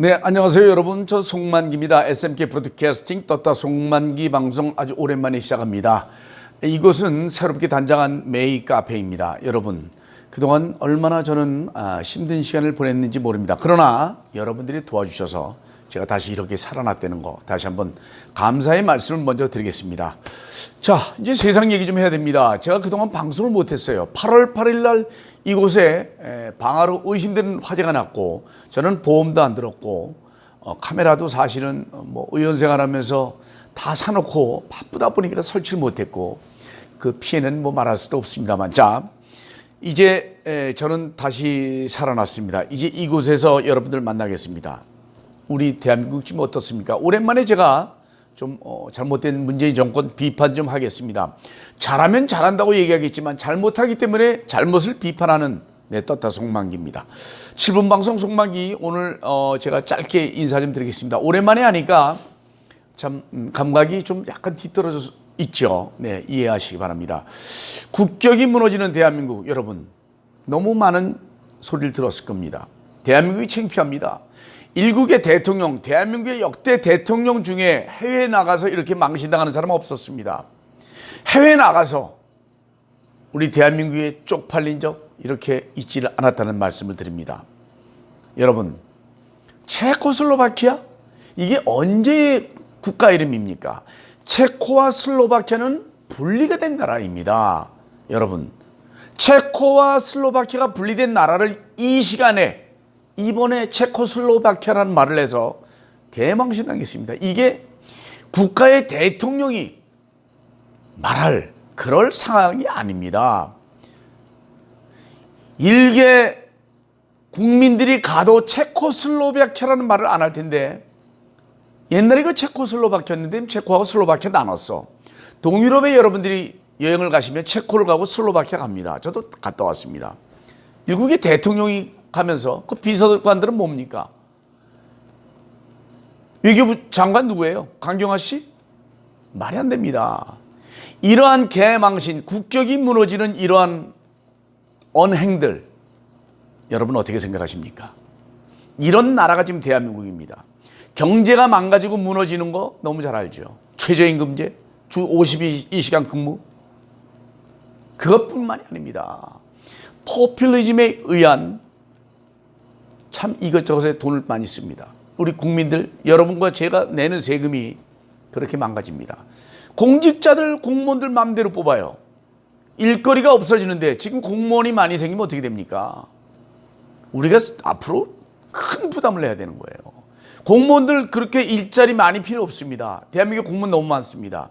네, 안녕하세요, 여러분. 저 송만기입니다. SMK 브로드캐스팅 떴다 송만기 방송 아주 오랜만에 시작합니다. 이곳은 새롭게 단장한 메이 카페입니다. 여러분, 그동안 얼마나 저는 아, 힘든 시간을 보냈는지 모릅니다. 그러나 여러분들이 도와주셔서 제가 다시 이렇게 살아났다는 거 다시 한번 감사의 말씀을 먼저 드리겠습니다. 자, 이제 세상 얘기 좀 해야 됩니다. 제가 그동안 방송을 못했어요. 8월 8일 날 이곳에 에, 방화로 의심되는 화재가 났고 저는 보험도 안 들었고 어, 카메라도 사실은 어, 뭐 의원 생활하면서 다 사놓고 바쁘다 보니까 설치를 못했고 그 피해는 뭐 말할 수도 없습니다만 자 이제 에, 저는 다시 살아났습니다. 이제 이곳에서 여러분들 만나겠습니다. 우리 대한민국 지금 어떻습니까? 오랜만에 제가 좀 어, 잘못된 문재인 정권 비판 좀 하겠습니다. 잘하면 잘한다고 얘기하겠지만 잘못하기 때문에 잘못을 비판하는 네, 떴다 송만기입니다. 7분 방송 송만기 오늘 어, 제가 짧게 인사 좀 드리겠습니다. 오랜만에 하니까 참 음, 감각이 좀 약간 뒤떨어져 있죠. 네, 이해하시기 바랍니다. 국격이 무너지는 대한민국 여러분 너무 많은 소리를 들었을 겁니다. 대한민국이 창피합니다. 일국의 대통령, 대한민국의 역대 대통령 중에 해외 나가서 이렇게 망신당하는 사람 은 없었습니다. 해외 나가서 우리 대한민국에 쪽팔린 적 이렇게 있지를 않았다는 말씀을 드립니다. 여러분, 체코슬로바키아 이게 언제의 국가 이름입니까? 체코와 슬로바키아는 분리가 된 나라입니다. 여러분, 체코와 슬로바키아가 분리된 나라를 이 시간에 이번에 체코슬로바키아라는 말을 해서 개망신당했습니다. 이게 국가의 대통령이 말할 그럴 상황이 아닙니다. 일개 국민들이 가도 체코슬로바키아라는 말을 안 할 텐데 옛날에 그 체코슬로바키아였는데 체코하고 슬로바키아 나눴어. 동유럽에 여러분들이 여행을 가시면 체코를 가고 슬로바키아 갑니다. 저도 갔다 왔습니다. 일국의 대통령이 가면서 그 비서관들은 뭡니까? 외교부 장관 누구예요? 강경화 씨? 말이 안 됩니다. 이러한 개망신, 국격이 무너지는 이러한 언행들, 여러분 어떻게 생각하십니까? 이런 나라가 지금 대한민국입니다. 경제가 망가지고 무너지는 거 너무 잘 알죠. 최저임금제, 주 52시간 근무. 그것뿐만이 아닙니다. 포퓰리즘에 의한 참 이것저것에 돈을 많이 씁니다. 우리 국민들, 여러분과 제가 내는 세금이 그렇게 망가집니다. 공직자들, 공무원들 마음대로 뽑아요. 일거리가 없어지는데 지금 공무원이 많이 생기면 어떻게 됩니까? 우리가 앞으로 큰 부담을 내야 되는 거예요. 공무원들 그렇게 일자리 많이 필요 없습니다. 대한민국 공무원 너무 많습니다.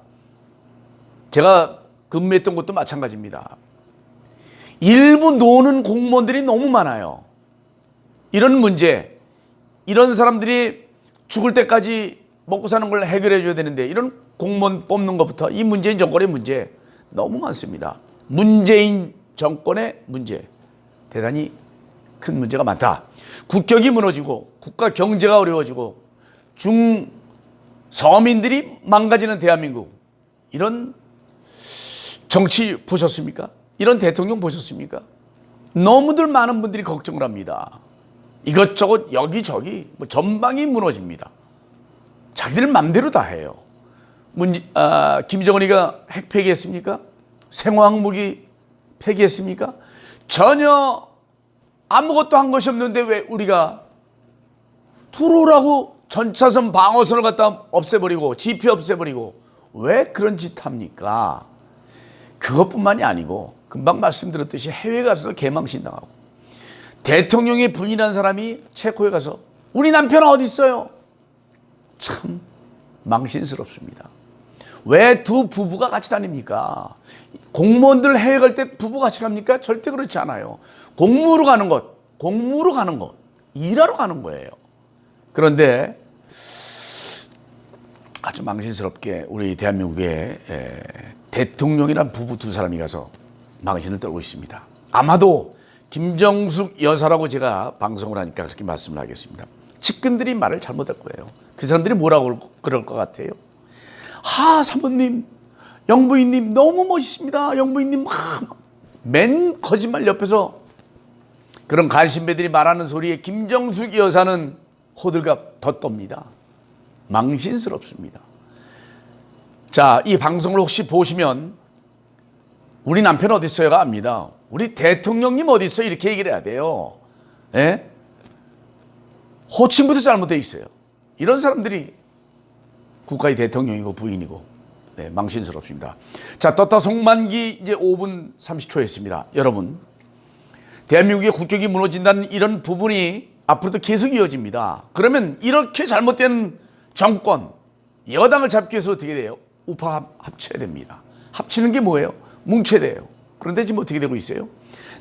제가 근무했던 곳도 마찬가지입니다. 일부 노는 공무원들이 너무 많아요. 이런 문제, 이런 사람들이 죽을 때까지 먹고 사는 걸 해결해 줘야 되는데 이런 공무원 뽑는 것부터 이 문재인 정권의 문제 너무 많습니다. 문재인 정권의 문제 대단히 큰 문제가 많다. 국격이 무너지고 국가 경제가 어려워지고 중 서민들이 망가지는 대한민국 이런 정치 보셨습니까? 이런 대통령 보셨습니까? 너무들 많은 분들이 걱정을 합니다. 이것저것 여기저기 뭐 전방이 무너집니다. 자기들 맘대로 다 해요. 문, 아, 김정은이가 핵 폐기했습니까? 생화학무기 폐기했습니까? 전혀 아무것도 한 것이 없는데 왜 우리가 들어오라고 전차선 방어선을 갖다 없애버리고 지피 없애버리고 왜 그런 짓 합니까? 그것뿐만이 아니고 금방 말씀드렸듯이 해외 가서도 개망신당하고 대통령의 부인한 사람이 체코에 가서 우리 남편 어디 있어요? 참 망신스럽습니다. 왜 두 부부가 같이 다닙니까? 공무원들 해외 갈 때 부부 같이 갑니까? 절대 그렇지 않아요. 공무로 가는 것, 공무로 가는 것, 일하러 가는 거예요. 그런데 아주 망신스럽게 우리 대한민국의 에, 대통령이란 부부 두 사람이 가서 망신을 떨고 있습니다. 아마도 김정숙 여사라고 제가 방송을 하니까 그렇게 말씀을 하겠습니다. 측근들이 말을 잘못할 거예요. 그 사람들이 뭐라고 그럴 것 같아요? 하 사모님, 영부인님 너무 멋있습니다. 영부인님 맨 거짓말 옆에서 그런 간신배들이 말하는 소리에 김정숙 여사는 호들갑 덧돕니다. 망신스럽습니다. 자, 이 방송을 혹시 보시면 우리 남편 어디 있어요가 압니다. 우리 대통령님 어디 있어요? 이렇게 얘기를 해야 돼요. 예? 호칭부터 잘못되어 있어요. 이런 사람들이 국가의 대통령이고 부인이고 네, 망신스럽습니다. 자, 떴다 송만기 이제 5분 30초 했습니다. 여러분, 대한민국의 국격이 무너진다는 이런 부분이 앞으로도 계속 이어집니다. 그러면 이렇게 잘못된 정권, 여당을 잡기 위해서 어떻게 돼요? 우파 합- 합쳐야 됩니다. 합치는 게 뭐예요? 뭉쳐야 돼요. 그런데 지금 어떻게 되고 있어요?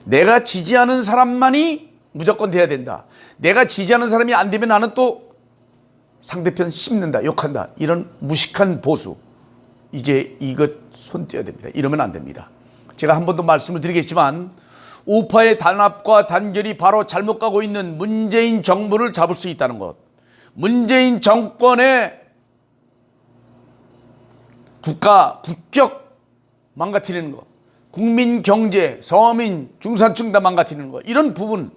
내가 지지하는 사람만이 무조건 돼야 된다. 내가 지지하는 사람이 안 되면 나는 또 상대편 씹는다, 욕한다. 이런 무식한 보수. 이제 이것 손 떼야 됩니다. 이러면 안 됩니다. 제가 한 번 더 말씀을 드리겠지만 우파의 단합과 단결이 바로 잘못 가고 있는 문재인 정부를 잡을 수 있다는 것. 문재인 정권의 국가 국격 망가뜨리는 것. 국민 경제, 서민, 중산층 다 망가뜨리는 것. 이런 부분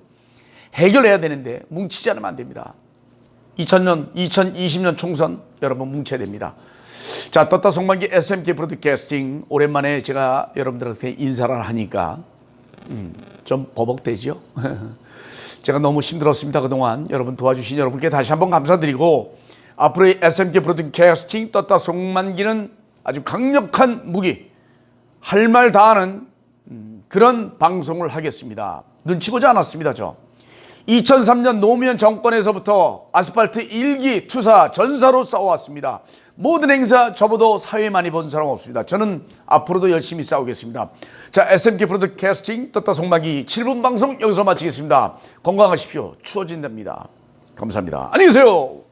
해결해야 되는데 뭉치지 않으면 안 됩니다. 2000년, 2020년 총선 여러분 뭉쳐야 됩니다. 자, 떴다 송만기 SMK 브로드캐스팅 오랜만에 제가 여러분들한테 인사를 하니까 음, 좀 버벅대죠. 제가 너무 힘들었습니다 그동안 여러분 도와주신 여러분께 다시 한번 감사드리고 앞으로의 SMK 브로드캐스팅 떴다 송만기는 아주 강력한 무기 할 말 다하는 음, 그런 방송을 하겠습니다. 눈치 보지 않았습니다 저. 2003년 노무현 정권에서부터 아스팔트 일기 투사 전사로 싸워왔습니다. 모든 행사 저보다 사회 많이 본 사람 없습니다. 저는 앞으로도 열심히 싸우겠습니다. 자, SMK 브로드캐스팅 떴다 송마기 7분 방송 여기서 마치겠습니다. 건강하십시오. 추워진답니다. 감사합니다. 안녕히 계세요.